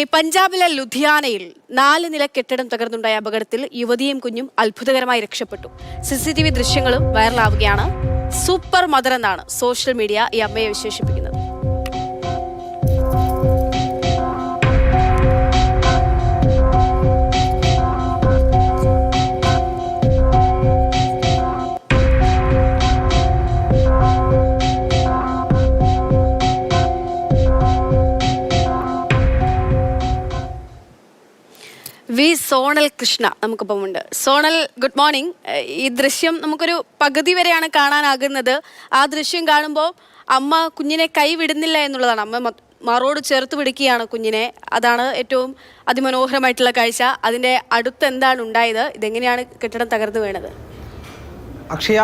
ഈ പഞ്ചാബിലെ ലുധിയാനയിൽ നാല് നില കെട്ടിടം തകർന്നുണ്ടായ അപകടത്തിൽ യുവതിയും കുഞ്ഞും അത്ഭുതകരമായി രക്ഷപ്പെട്ടു. സി സി ടി വി ദൃശ്യങ്ങളും വൈറലാവുകയാണ്. സൂപ്പർ മദർ എന്നാണ് സോഷ്യൽ മീഡിയ ഈ അമ്മയെ വിശേഷിപ്പിക്കുന്നത്. വി സോണൽ കൃഷ്ണ നമുക്കിപ്പം ഉണ്ട്. Sonal good morning. ഈ ദൃശ്യം നമുക്കൊരു പകുതി വരെയാണ് കാണാനാകുന്നത്. ആ ദൃശ്യം കാണുമ്പോൾ അമ്മ കുഞ്ഞിനെ കൈ വിടുന്നില്ല എന്നുള്ളതാണ്. അമ്മ മറോട് ചേർത്ത് പിടിക്കുകയാണ് കുഞ്ഞിനെ. അതാണ് ഏറ്റവും അതിമനോഹരമായിട്ടുള്ള കാഴ്ച. അതിന്റെ അടുത്ത് എന്താണ് ഉണ്ടായത്? ഇതെങ്ങനെയാണ് കെട്ടിടം തകർന്നു വീണത്? അക്ഷയ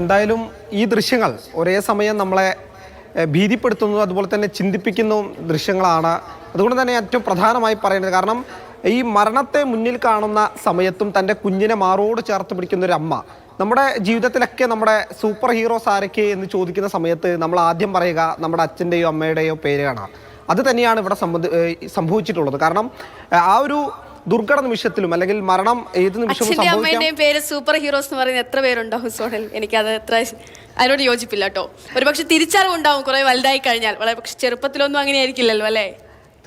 എന്തായാലും ഈ ദൃശ്യങ്ങൾ ഒരേ സമയം നമ്മളെ ഭീതിപ്പെടുത്തുന്നതും അതുപോലെ തന്നെ ചിന്തിപ്പിക്കുന്നതും ദൃശ്യങ്ങളാണ്. അതുകൊണ്ട് തന്നെ ഏറ്റവും പ്രധാനമായി പറയുന്നത് കാരണം ഈ മരണത്തെ മുന്നിൽ കാണുന്ന സമയത്തും തന്റെ കുഞ്ഞിനെ മാറോട് ചേർത്ത് പിടിക്കുന്ന ഒരു അമ്മ. നമ്മുടെ ജീവിതത്തിലൊക്കെ നമ്മുടെ സൂപ്പർ ഹീറോസ് ആരൊക്കെ എന്ന് ചോദിക്കുന്ന സമയത്ത് നമ്മൾ ആദ്യം പറയുക നമ്മുടെ അച്ഛന്റെയോ അമ്മയുടെയോ പേരാണ് അത് തന്നെയാണ് ഇവിടെ സംബന്ധി സംഭവിച്ചിട്ടുള്ളത്. കാരണം ആ ഒരു ദുർഘട നിമിഷത്തിലും അല്ലെങ്കിൽ മരണം ഏത് നിമിഷവും പേര് സൂപ്പർ ഹീറോസ് എന്ന് പറയുന്നത് എത്ര പേരുണ്ടാവും എനിക്ക് എനിക്കത് എത്ര അതിനോട് യോജിപ്പില്ല കേട്ടോ. ഒരുപക്ഷെ തിരിച്ചറിവ് ഉണ്ടാവും കുറെ വലുതായി കഴിഞ്ഞാൽ. വളരെ പക്ഷെ ചെറുപ്പത്തിലൊന്നും അങ്ങനെ ആയിരിക്കില്ലല്ലോ അല്ലേ?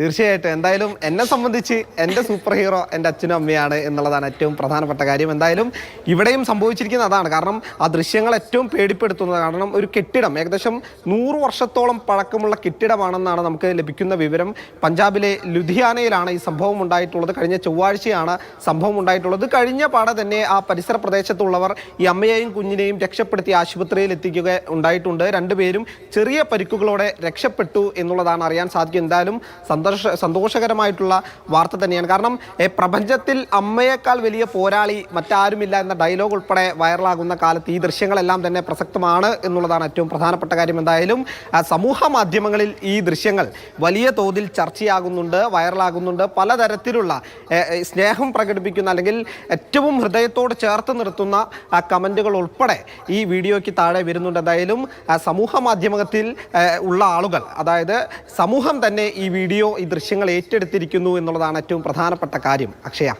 തീർച്ചയായിട്ടും. എന്തായാലും എന്നെ സംബന്ധിച്ച് എന്റെ സൂപ്പർ ഹീറോ എന്റെ അച്ഛനും അമ്മയാണ് എന്നുള്ളതാണ് ഏറ്റവും പ്രധാനപ്പെട്ട കാര്യം. എന്തായാലും ഇവിടെയും സംഭവിച്ചിരിക്കുന്നത് അതാണ്. കാരണം ആ ദൃശ്യങ്ങൾ ഏറ്റവും പേടിപ്പെടുത്തുന്നത് കാരണം ഒരു കെട്ടിടം ഏകദേശം നൂറ് വർഷത്തോളം പഴക്കമുള്ള കെട്ടിടമാണെന്നാണ് നമുക്ക് ലഭിക്കുന്ന വിവരം. പഞ്ചാബിലെ ലുധിയാനയിലാണ് ഈ സംഭവം ഉണ്ടായിട്ടുള്ളത്. കഴിഞ്ഞ ചൊവ്വാഴ്ചയാണ് സംഭവം ഉണ്ടായിട്ടുള്ളത്. കഴിഞ്ഞ പാടെ തന്നെ ആ പരിസര പ്രദേശത്തുള്ളവർ ഈ അമ്മയെയും കുഞ്ഞിനെയും രക്ഷപ്പെടുത്തി ആശുപത്രിയിൽ എത്തിക്കുക ഉണ്ടായിട്ടുണ്ട്. രണ്ടുപേരും ചെറിയ പരിക്കുകളോടെ രക്ഷപ്പെട്ടു എന്നുള്ളതാണ് അറിയാൻ സാധിക്കും. എന്തായാലും സന്തോഷ സന്തോഷകരമായിട്ടുള്ള വാർത്ത തന്നെയാണ്. കാരണം പ്രപഞ്ചത്തിൽ അമ്മയേക്കാൾ വലിയ പോരാളി മറ്റാരുമില്ല എന്ന ഡയലോഗ് ഉൾപ്പെടെ വൈറലാകുന്ന കാലത്ത് ഈ ദൃശ്യങ്ങളെല്ലാം തന്നെ പ്രസക്തമാണ് എന്നുള്ളതാണ് ഏറ്റവും പ്രധാനപ്പെട്ട കാര്യം. എന്തായാലും സമൂഹ മാധ്യമങ്ങളിൽ ഈ ദൃശ്യങ്ങൾ വലിയ തോതിൽ ചർച്ചയാകുന്നുണ്ട് വൈറലാകുന്നുണ്ട് പലതരത്തിലുള്ള സ്നേഹം പ്രകടിപ്പിക്കുന്ന അല്ലെങ്കിൽ ഏറ്റവും ഹൃദയത്തോട് ചേർത്ത് നിർത്തുന്ന കമന്റുകൾ ഉൾപ്പെടെ ഈ വീഡിയോയ്ക്ക് താഴെ വരുന്നുണ്ട്. എന്തായാലും സമൂഹ മാധ്യമത്തിൽ ഉള്ള ആളുകൾ അതായത് സമൂഹം തന്നെ ഈ വീഡിയോ ഈ ദൃശ്യങ്ങൾ ഏറ്റെടുത്തിരിക്കുന്നു എന്നുള്ളതാണ് ഏറ്റവും പ്രധാനപ്പെട്ട കാര്യം. അക്ഷയ.